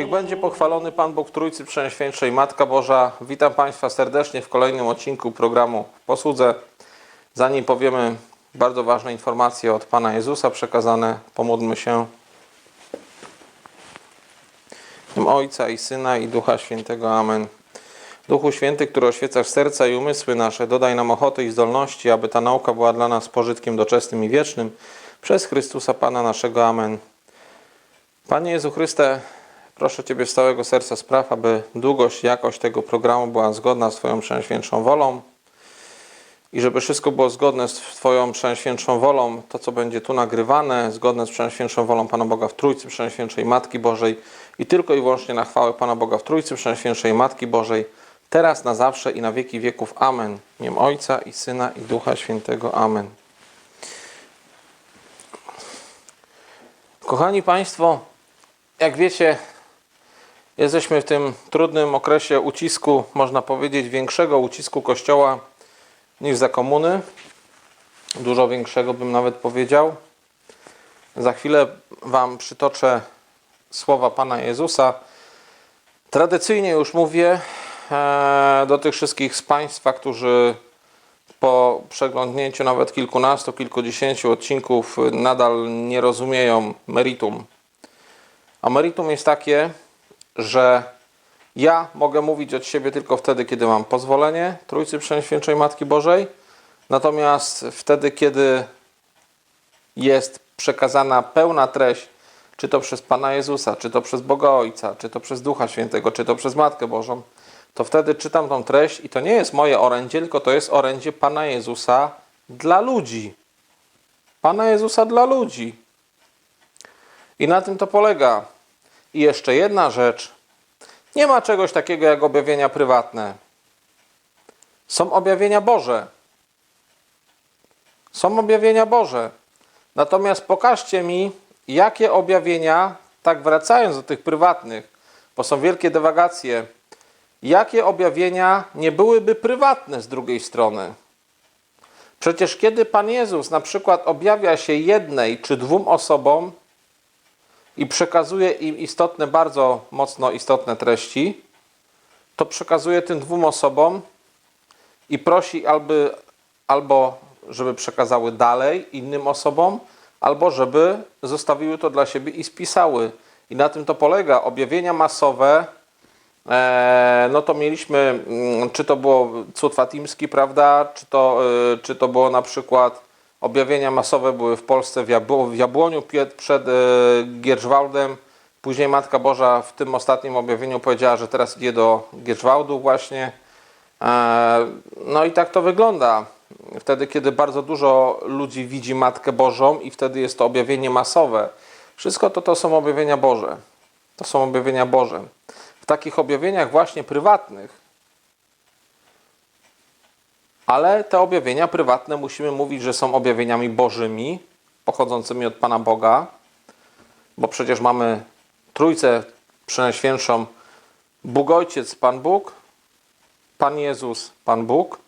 Niech będzie pochwalony Pan Bóg Trójcy Przenajświętszej Matka Boża. Witam Państwa serdecznie w kolejnym odcinku programu Posłudzę. Zanim powiemy bardzo ważne informacje od Pana Jezusa przekazane, pomódlmy się. Ojca i Syna i Ducha Świętego. Amen. Duchu Święty, który oświecasz serca i umysły nasze, dodaj nam ochoty i zdolności, aby ta nauka była dla nas pożytkiem doczesnym i wiecznym. Przez Chrystusa Pana naszego. Amen. Panie Jezu Chryste, proszę Ciebie z całego serca spraw, aby długość i jakość tego programu była zgodna z Twoją przenświętszą wolą i żeby wszystko było zgodne z Twoją przenświętszą wolą, to co będzie tu nagrywane, zgodne z przenświętszą wolą Pana Boga w Trójcy, przenświętszej Matki Bożej i tylko i wyłącznie na chwałę Pana Boga w Trójcy, przenświętszej Matki Bożej, teraz, na zawsze i na wieki wieków. Amen. Imię Ojca i Syna i Ducha Świętego. Amen. Kochani Państwo, jak wiecie, jesteśmy w tym trudnym okresie ucisku, można powiedzieć, większego ucisku Kościoła niż za komuny. Dużo większego bym nawet powiedział. Za chwilę Wam przytoczę słowa Pana Jezusa. Tradycyjnie już mówię e, do tych wszystkich z Państwa, którzy po przeglądnięciu nawet kilkunastu, kilkudziesięciu odcinków nadal nie rozumieją meritum. A meritum jest takie, że ja mogę mówić od siebie tylko wtedy, kiedy mam pozwolenie Trójcy Przenświętczej Matki Bożej, natomiast wtedy, kiedy jest przekazana pełna treść, czy to przez Pana Jezusa, czy to przez Boga Ojca, czy to przez Ducha Świętego, czy to przez Matkę Bożą, to wtedy czytam tą treść i to nie jest moje orędzie, tylko to jest orędzie Pana Jezusa dla ludzi. Pana Jezusa dla ludzi. I na tym to polega. I jeszcze jedna rzecz. Nie ma czegoś takiego jak objawienia prywatne. Są objawienia Boże. Są objawienia Boże. Natomiast pokażcie mi, jakie objawienia, tak wracając do tych prywatnych, bo są wielkie dywagacje, jakie objawienia nie byłyby prywatne z drugiej strony. Przecież kiedy Pan Jezus na przykład objawia się jednej czy dwóm osobom i przekazuje im istotne, bardzo mocno istotne treści, to przekazuje tym dwóm osobom i prosi albo, albo żeby przekazały dalej innym osobom, albo żeby zostawiły to dla siebie i spisały. I na tym to polega. Objawienia masowe, e, no to mieliśmy, mm, czy to było cud fatimski, prawda, czy to, e, czy to było na przykład objawienia masowe były w Polsce w, Jabło, w Jabłoniu przed e. Później Matka Boża w tym ostatnim objawieniu powiedziała, że teraz idzie do Gierczwałdu właśnie. E, No i tak to wygląda. Wtedy, kiedy bardzo dużo ludzi widzi Matkę Bożą i wtedy jest to objawienie masowe. Wszystko to to są objawienia Boże. To są objawienia Boże. W takich objawieniach właśnie prywatnych, ale te objawienia prywatne musimy mówić, że są objawieniami Bożymi, pochodzącymi od Pana Boga, bo przecież mamy Trójcę Przenajświętszą, Bóg Ojciec, Pan Bóg, Pan Jezus, Pan Bóg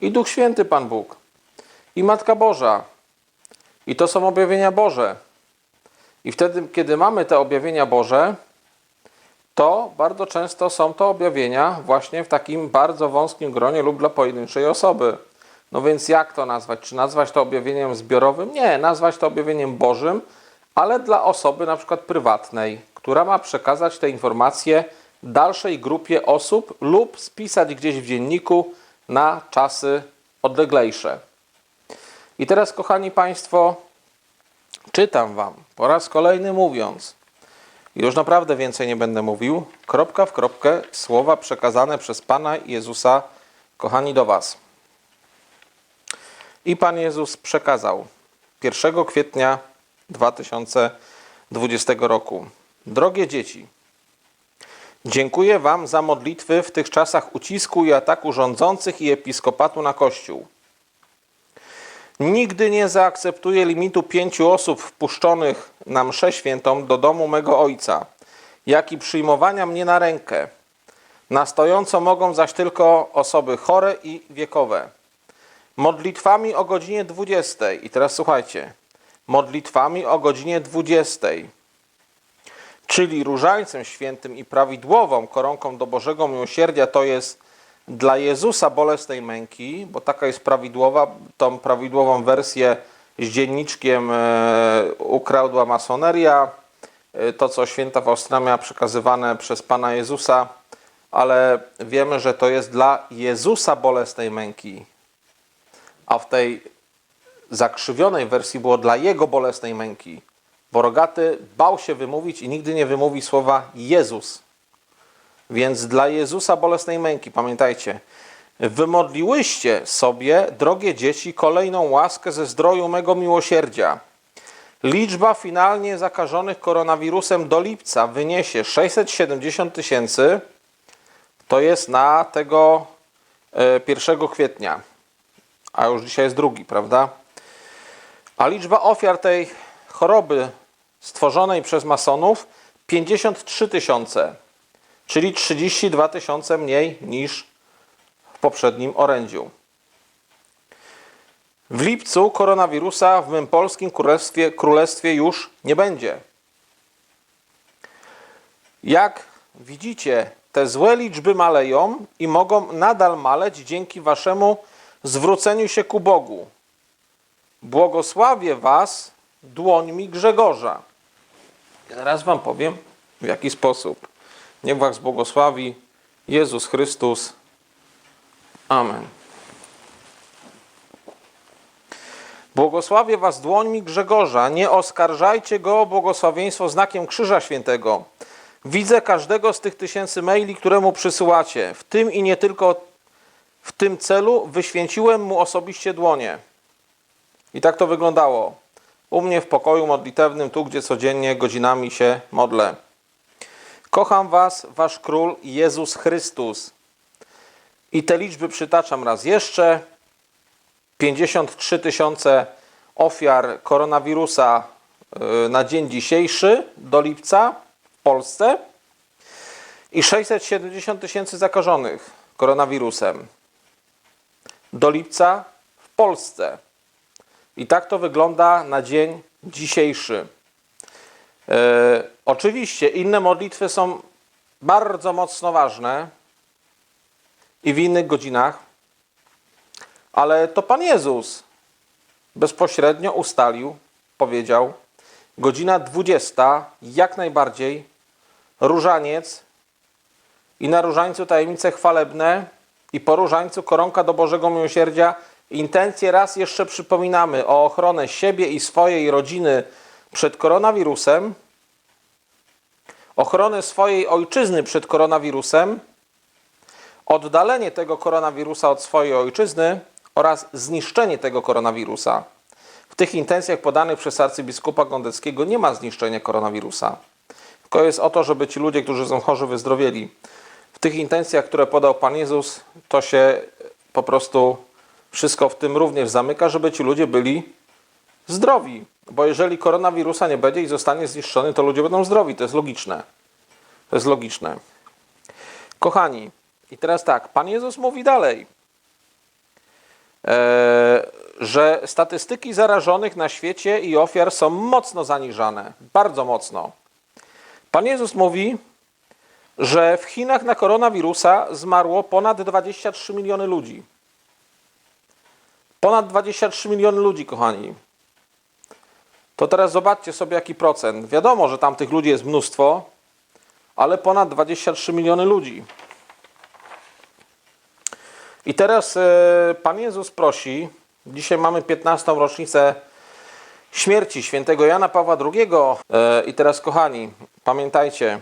i Duch Święty, Pan Bóg i Matka Boża. I to są objawienia Boże. I wtedy, kiedy mamy te objawienia Boże, to bardzo często są to objawienia właśnie w takim bardzo wąskim gronie lub dla pojedynczej osoby. No więc jak to nazwać? Czy nazwać to objawieniem zbiorowym? Nie, nazwać to objawieniem Bożym, ale dla osoby na przykład prywatnej, która ma przekazać te informacje dalszej grupie osób lub spisać gdzieś w dzienniku na czasy odleglejsze. I teraz, kochani Państwo, czytam Wam po raz kolejny mówiąc, już naprawdę więcej nie będę mówił, kropka w kropkę słowa przekazane przez Pana Jezusa, kochani, do Was. I Pan Jezus przekazał 1 kwietnia 2020 roku. Drogie dzieci, dziękuję Wam za modlitwy w tych czasach ucisku i ataku rządzących i episkopatu na Kościół. Nigdy nie zaakceptuję limitu pięciu osób wpuszczonych na mszę świętą do domu mego ojca, jak i przyjmowania mnie na rękę. Na stojąco mogą zaś tylko osoby chore i wiekowe. Modlitwami o godzinie 20. I teraz słuchajcie. Modlitwami o godzinie 20. czyli różańcem świętym i prawidłową koronką do Bożego Miłosierdzia, to jest dla Jezusa bolesnej męki, bo taka jest prawidłowa, tą prawidłową wersję z dzienniczkiem e, ukradła masoneria, e, to co święta Faustyna miała przekazywane przez Pana Jezusa, ale wiemy, że to jest dla Jezusa bolesnej męki, a w tej zakrzywionej wersji było dla Jego bolesnej męki, bo Rogaty bał się wymówić i nigdy nie wymówi słowa Jezus. Więc dla Jezusa bolesnej męki, pamiętajcie, wymodliłyście sobie, drogie dzieci, kolejną łaskę ze zdroju mego miłosierdzia. Liczba finalnie zakażonych koronawirusem do lipca wyniesie 670 tysięcy. To jest na tego e, 1 kwietnia, a już dzisiaj jest drugi, prawda? A liczba ofiar tej choroby stworzonej przez masonów 53 tysiące, czyli 32 tysiące mniej niż w poprzednim orędziu. W lipcu koronawirusa w mym polskim królestwie, królestwie już nie będzie. Jak widzicie, te złe liczby maleją i mogą nadal maleć dzięki waszemu zwróceniu się ku Bogu. Błogosławię was dłońmi Grzegorza. Teraz wam powiem, w jaki sposób. Niech was błogosławi Jezus Chrystus. Amen. Błogosławię was dłońmi Grzegorza. Nie oskarżajcie go o błogosławieństwo znakiem Krzyża Świętego. Widzę każdego z tych tysięcy maili, które mu przysyłacie. W tym i nie tylko w tym celu wyświęciłem mu osobiście dłonie. I tak to wyglądało. U mnie w pokoju modlitewnym, tu gdzie codziennie godzinami się modlę. Kocham Was, Wasz Król Jezus Chrystus. I te liczby przytaczam raz jeszcze. 53 tysiące ofiar koronawirusa y, na dzień dzisiejszy do lipca w Polsce i 670 tysięcy zakażonych koronawirusem do lipca w Polsce. I tak to wygląda na dzień dzisiejszy. E, oczywiście inne modlitwy są bardzo mocno ważne i w innych godzinach, ale to Pan Jezus bezpośrednio ustalił, powiedział, godzina 20, jak najbardziej, różaniec i na różańcu tajemnice chwalebne i po różańcu koronka do Bożego Miłosierdzia. Intencje raz jeszcze przypominamy o ochronę siebie i swojej rodziny przed koronawirusem, ochronę swojej ojczyzny przed koronawirusem, oddalenie tego koronawirusa od swojej ojczyzny oraz zniszczenie tego koronawirusa. W tych intencjach podanych przez arcybiskupa Gondeckiego nie ma zniszczenia koronawirusa. Tylko jest o to, żeby ci ludzie, którzy są chorzy, wyzdrowieli. W tych intencjach, które podał Pan Jezus, to się po prostu wszystko w tym również zamyka, żeby ci ludzie byli zdrowi. Bo jeżeli koronawirusa nie będzie i zostanie zniszczony, to ludzie będą zdrowi. To jest logiczne. To jest logiczne. Kochani, i teraz tak, Pan Jezus mówi dalej, e, że statystyki zarażonych na świecie i ofiar są mocno zaniżane. Bardzo mocno. Pan Jezus mówi, że w Chinach na koronawirusa zmarło ponad 23 miliony ludzi. Ponad 23 miliony ludzi, kochani. To teraz zobaczcie sobie, jaki procent. Wiadomo, że tam tych ludzi jest mnóstwo, ale ponad 23 miliony ludzi. I teraz e, Pan Jezus prosi, dzisiaj mamy 15. rocznicę śmierci świętego Jana Pawła II. E, I teraz, kochani, pamiętajcie,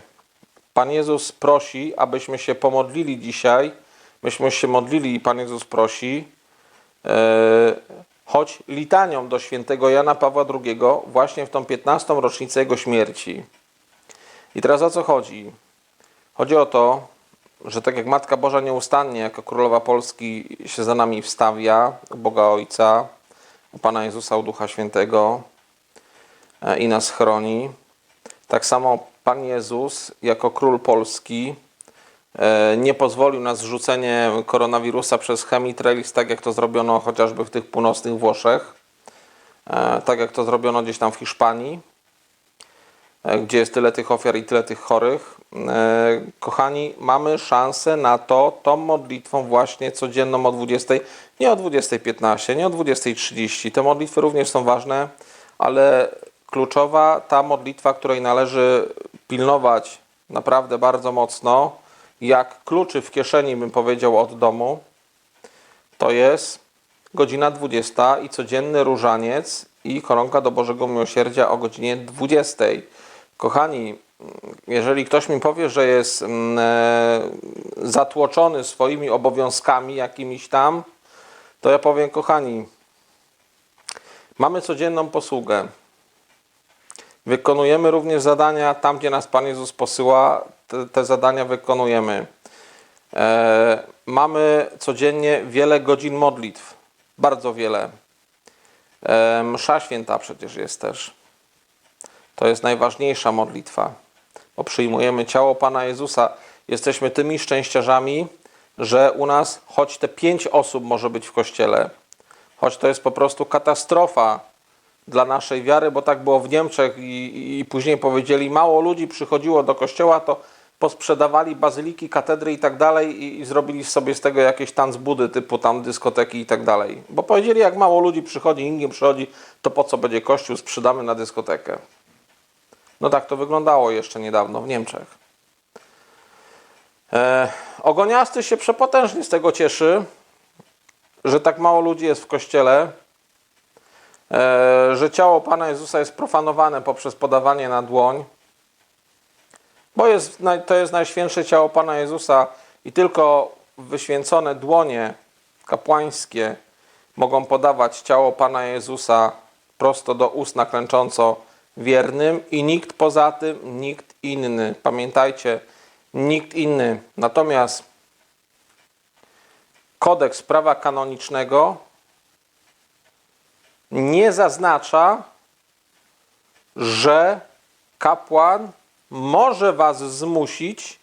Pan Jezus prosi, abyśmy się pomodlili dzisiaj, myśmy się modlili i Pan Jezus prosi, e, choć litanią do świętego Jana Pawła II właśnie w tą 15. rocznicę jego śmierci. I teraz o co chodzi? Chodzi o to, że tak jak Matka Boża nieustannie jako Królowa Polski się za nami wstawia, u Boga Ojca, u Pana Jezusa, u Ducha Świętego e, i nas chroni, tak samo Pan Jezus jako Król Polski nie pozwolił na zrzucenie koronawirusa przez chemitrails, tak jak to zrobiono chociażby w tych północnych Włoszech, e, tak jak to zrobiono gdzieś tam w Hiszpanii. e, gdzie jest tyle tych ofiar i tyle tych chorych. E, Kochani, mamy szansę na to, tą modlitwą właśnie codzienną o 20, nie o 20.15, nie o 20.30. Te modlitwy również są ważne, ale kluczowa ta modlitwa, której należy pilnować naprawdę bardzo mocno, jak kluczy w kieszeni, bym powiedział, od domu, to jest godzina 20 i codzienny różaniec i koronka do Bożego Miłosierdzia o godzinie 20. Kochani, jeżeli ktoś mi powie, że jest mm, e, zatłoczony swoimi obowiązkami jakimiś tam, to ja powiem, kochani, mamy codzienną posługę. Wykonujemy również zadania tam, gdzie nas Pan Jezus posyła, te, te zadania wykonujemy. E, mamy codziennie wiele godzin modlitw, bardzo wiele. E, msza święta przecież jest też. To jest najważniejsza modlitwa, bo przyjmujemy ciało Pana Jezusa. Jesteśmy tymi szczęściarzami, że u nas choć te pięć osób może być w kościele, choć to jest po prostu katastrofa dla naszej wiary, bo tak było w Niemczech i, i później powiedzieli, mało ludzi przychodziło do kościoła, to posprzedawali bazyliki, katedry i tak dalej i, zrobili sobie z tego jakieś tancbudy typu tam dyskoteki i tak dalej. Bo powiedzieli, jak mało ludzi przychodzi, nikt nie przychodzi, to po co będzie kościół, sprzedamy na dyskotekę. No tak to wyglądało jeszcze niedawno w Niemczech. E, Ogoniasty się przepotężnie z tego cieszy, że tak mało ludzi jest w kościele, e, że ciało Pana Jezusa jest profanowane poprzez podawanie na dłoń, bo jest, to jest najświętsze ciało Pana Jezusa i tylko wyświęcone dłonie kapłańskie mogą podawać ciało Pana Jezusa prosto do ust naklęcząco wiernym i nikt poza tym, nikt inny. Pamiętajcie, nikt inny. Natomiast kodeks prawa kanonicznego nie zaznacza, że kapłan może was zmusić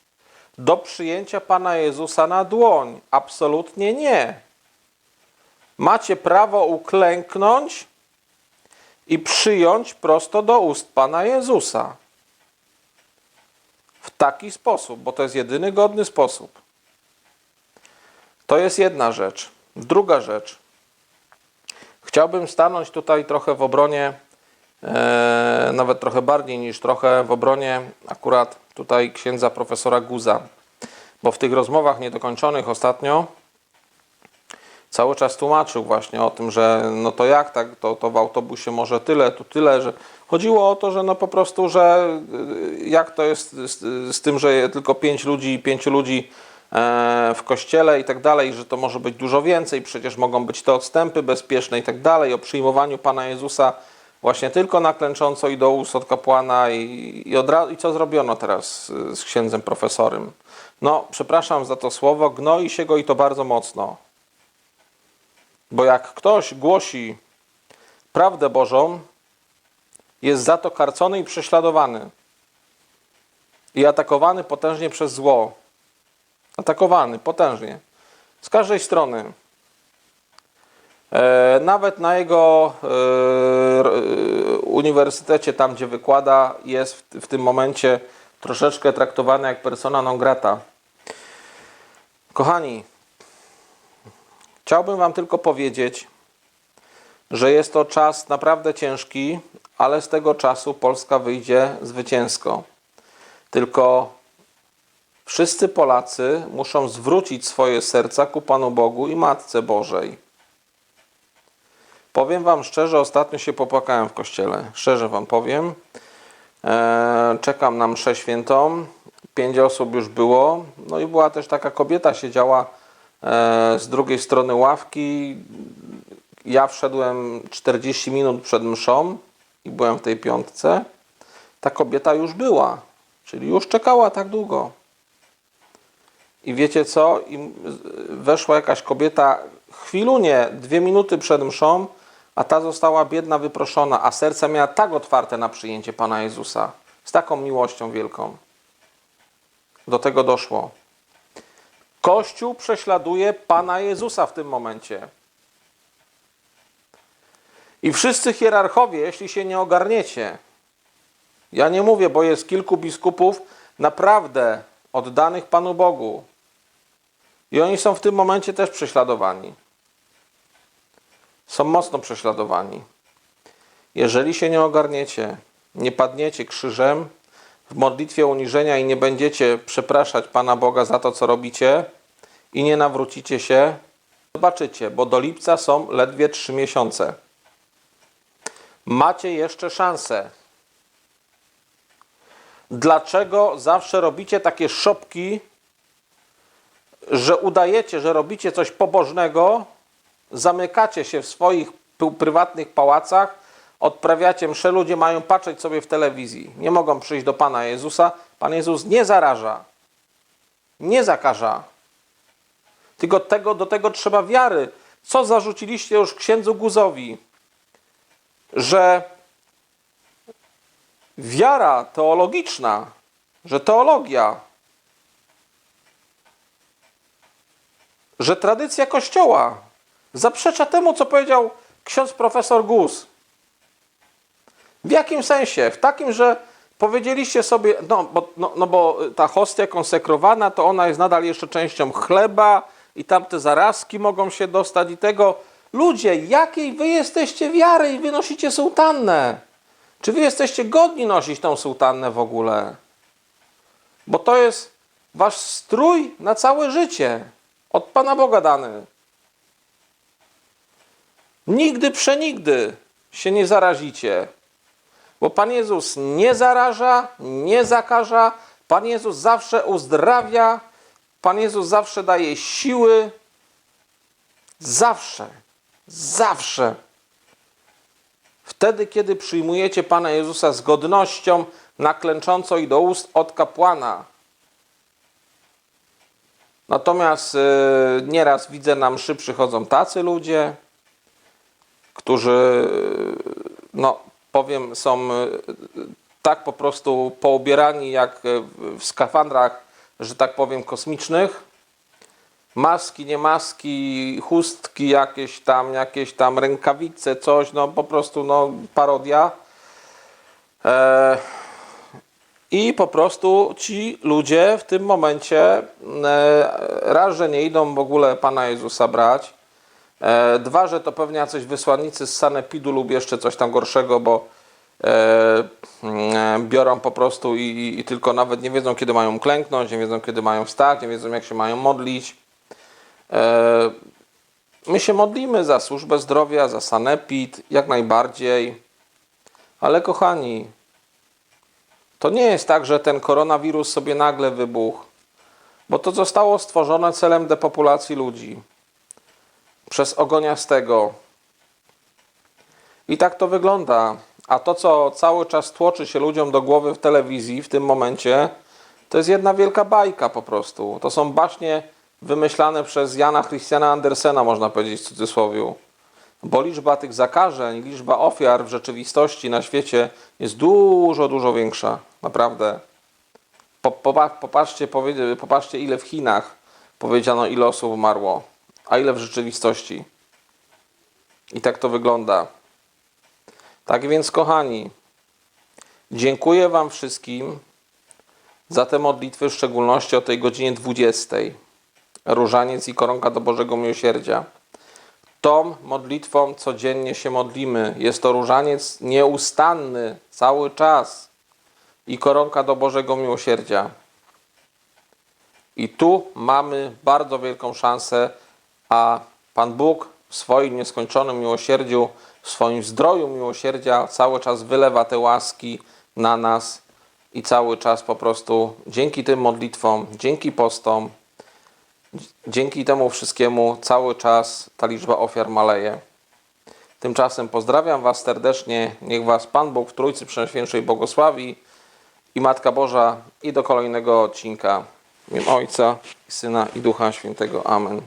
do przyjęcia Pana Jezusa na dłoń. Absolutnie nie. Macie prawo uklęknąć i przyjąć prosto do ust Pana Jezusa. W taki sposób, bo to jest jedyny godny sposób. To jest jedna rzecz. Druga rzecz. Chciałbym stanąć tutaj trochę w obronie, nawet trochę bardziej niż trochę w obronie akurat tutaj księdza profesora Guza. Bo w tych rozmowach niedokończonych ostatnio cały czas tłumaczył właśnie o tym, że no to jak tak, to, to w autobusie może tyle, tu tyle, że chodziło o to, że no po prostu, że y, jak to jest z, z tym, że tylko pięć ludzi, pięciu ludzi e, w kościele i tak dalej, że to może być dużo więcej, przecież mogą być te odstępy bezpieczne i tak dalej, o przyjmowaniu Pana Jezusa właśnie tylko naklęcząco i do ust od kapłana i, i, od, i co zrobiono teraz z księdzem profesorem? No, przepraszam za to słowo, gnoi się go i to bardzo mocno. Bo jak ktoś głosi prawdę Bożą, jest za to karcony i prześladowany. I atakowany potężnie przez zło. Atakowany potężnie. Z każdej strony. E, nawet na jego e, e, uniwersytecie, tam gdzie wykłada, jest w tym momencie troszeczkę traktowany jak persona non grata. Kochani, Chciałbym Wam tylko powiedzieć, że jest to czas naprawdę ciężki, ale z tego czasu Polska wyjdzie zwycięsko. Tylko wszyscy Polacy muszą zwrócić swoje serca ku Panu Bogu i Matce Bożej. Powiem Wam szczerze, ostatnio się popłakałem w kościele. Szczerze Wam powiem. Eee, czekam na mszę świętą. Pięć osób już było. No i była też taka kobieta, siedziała e, z drugiej strony ławki. Ja wszedłem 40 minut przed mszą i byłem w tej piątce. Ta kobieta już była, czyli już czekała tak długo. I wiecie co? I weszła jakaś kobieta chwilunie, dwie minuty przed mszą, a ta została biedna, wyproszona, a serce miała tak otwarte na przyjęcie Pana Jezusa, z taką miłością wielką. Do tego doszło. Kościół prześladuje Pana Jezusa w tym momencie. I wszyscy hierarchowie, jeśli się nie ogarniecie, Ja nie mówię, bo jest kilku biskupów naprawdę oddanych Panu Bogu. I oni są w tym momencie też prześladowani. Są mocno prześladowani. Jeżeli się nie ogarniecie, nie padniecie krzyżem w modlitwie uniżenia i nie będziecie przepraszać Pana Boga za to, co robicie i nie nawrócicie się, zobaczycie, bo do lipca są ledwie trzy miesiące. Macie jeszcze szansę. Dlaczego zawsze robicie takie szopki, że udajecie, że robicie coś pobożnego, zamykacie się w swoich prywatnych pałacach, odprawiacie msze, ludzie mają patrzeć sobie w telewizji. Nie mogą przyjść do Pana Jezusa. Pan Jezus nie zaraża, nie zakaża. Tylko tego, do tego trzeba wiary. Co zarzuciliście już księdzu Guzowi? Że wiara teologiczna, że teologia, że tradycja Kościoła zaprzecza temu, co powiedział ksiądz profesor Guz. W jakim sensie? W takim, że powiedzieliście sobie, no bo, no, no bo ta hostia konsekrowana, to ona jest nadal jeszcze częścią chleba i tamte zarazki mogą się dostać i tego. Ludzie, jakiej wy jesteście wiary i wy nosicie sułtannę? Czy wy jesteście godni nosić tą sułtannę w ogóle? Bo to jest wasz strój na całe życie. Od Pana Boga dany. Nigdy, przenigdy się nie zarazicie. Bo Pan Jezus nie zaraża, nie zakaża. Pan Jezus zawsze uzdrawia. Pan Jezus zawsze daje siły. Zawsze. Zawsze. Wtedy, kiedy przyjmujecie Pana Jezusa z godnością, naklęcząco i do ust od kapłana. Natomiast y, nieraz widzę na mszy przychodzą tacy ludzie, którzy, no powiem, są y, tak po prostu poubierani jak y, w skafandrach, że tak powiem, kosmicznych. Maski, nie maski, chustki jakieś tam, jakieś tam rękawice, coś, no po prostu no parodia. E, i po prostu ci ludzie w tym momencie e, raz, że nie idą w ogóle Pana Jezusa brać, e, dwa, że to pewnie jacyś wysłannicy z Sanepidu lub jeszcze coś tam gorszego, bo e, mm, biorą po prostu i, i tylko nawet nie wiedzą, kiedy mają klęknąć, nie wiedzą, kiedy mają wstać, nie wiedzą, jak się mają modlić. E, My się modlimy za służbę zdrowia, za Sanepid, jak najbardziej, ale kochani, to nie jest tak, że ten koronawirus sobie nagle wybuchł, bo to zostało stworzone celem depopulacji ludzi przez ogoniastego. I tak to wygląda. A to, co cały czas tłoczy się ludziom do głowy w telewizji w tym momencie, to jest jedna wielka bajka po prostu. To są baśnie wymyślane przez Jana Christiana Andersena, można powiedzieć w cudzysłowie. Bo liczba tych zakażeń, liczba ofiar w rzeczywistości na świecie jest dużo, dużo większa. Naprawdę. Po, popa- popatrzcie, popatrzcie, ile w Chinach powiedziano, ile osób umarło, a ile w rzeczywistości. I tak to wygląda. Tak więc, kochani, dziękuję Wam wszystkim za te modlitwy, w szczególności o tej godzinie 20. Różaniec i koronka do Bożego Miłosierdzia. Tą modlitwą codziennie się modlimy. Jest to różaniec nieustanny, cały czas i koronka do Bożego Miłosierdzia. I tu mamy bardzo wielką szansę, a Pan Bóg w swoim nieskończonym miłosierdziu, w swoim zdroju miłosierdzia cały czas wylewa te łaski na nas i cały czas po prostu dzięki tym modlitwom, dzięki postom, dzięki temu wszystkiemu cały czas ta liczba ofiar maleje. Tymczasem pozdrawiam Was serdecznie. Niech Was Pan Bóg w Trójcy Przenajświętszej błogosławi i Matka Boża i do kolejnego odcinka. W imię Ojca, Syna i Ducha Świętego. Amen.